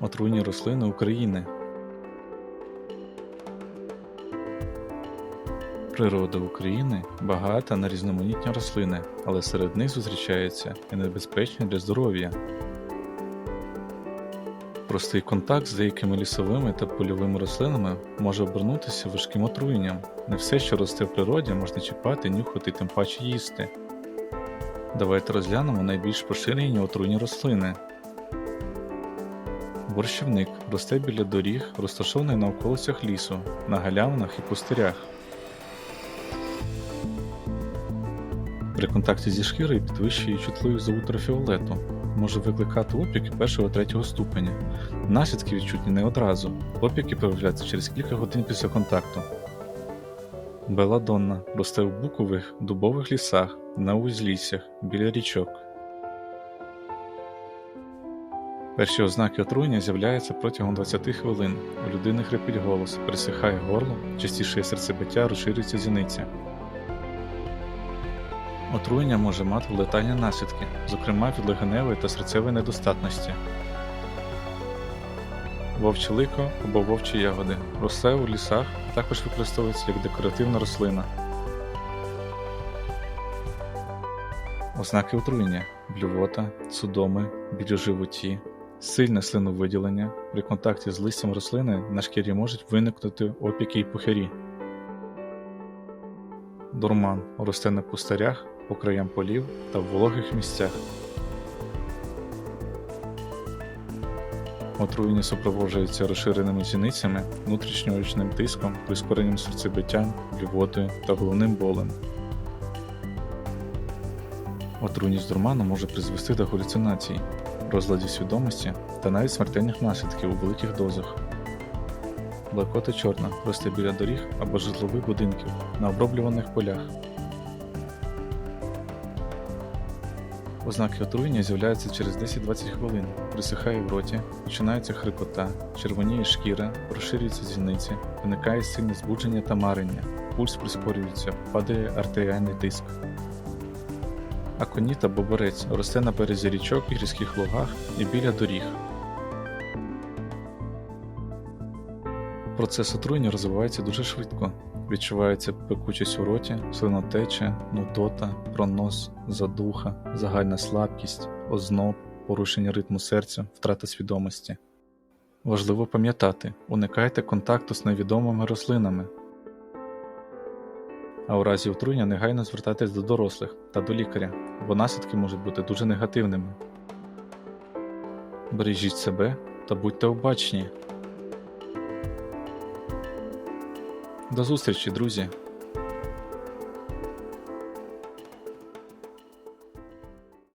Отруйні рослини України. Природа України багата на різноманітні рослини, але серед них зустрічаються і небезпечні для здоров'я. Простий контакт з деякими лісовими та польовими рослинами може обернутися важким отруєнням. Не все, що росте в природі, можна чіпати, нюхати, тим паче їсти. Давайте розглянемо найбільш поширені отруйні рослини. Борщівник росте біля доріг, розташований на околицях лісу, на галявинах і пустирях. При контакті зі шкірою підвищує чутливість до ультрафіолету, може викликати опіки першого третього ступеня. Наслідки відчутні не одразу. Опіки появляються через кілька годин після контакту. Беладонна росте в букових дубових лісах, на узліссях, біля річок. Перші ознаки отруєння з'являються протягом 20 хвилин. У людини хрипить голос, пересихає горло, частіше серцебиття, розширюється зіниця. Отруєння може мати летальні наслідки, зокрема від легеневої та серцевої недостатності. Вовче лико або вовчі ягоди росте у лісах, також використовується як декоративна рослина. Ознаки отруєння блювота, судоми, біль у животі, сильне слиновиділення. При контакті з листям рослини на шкірі можуть виникнути опіки й пухирі. Дурман росте на пустарях, по краям полів та в вологих місцях. Отруєння супроводжуються розширеними зіницями, внутрішньоочним тиском, прискоренням серцебиття, блювотою та головним болем. Отруйність дурману може призвести до галюцинацій, розладів свідомості та навіть смертельних наслідків у великих дозах. Блакота чорна росте біля доріг або житлових будинків на оброблюваних полях. Ознаки отруєння з'являються через 10-20 хвилин, присихає в роті, починається хрипота, червоніє шкіра, розширюються зіниці, виникає сильне збудження та марення, пульс прискорюється, падає артеріальний тиск. Аконіт або борець росте на березі річок і гірських лугах і біля доріг. Процес отруєння розвивається дуже швидко. Відчувається пекучість у роті, слинотеча, нудота, пронос, задуха, загальна слабкість, озноб, порушення ритму серця, втрата свідомості. Важливо пам'ятати, уникайте контакту з невідомими рослинами. А у разі отруєння негайно звертайтесь до дорослих та до лікаря, бо наслідки можуть бути дуже негативними. Бережіть себе та будьте обачні. До зустрічі, друзі!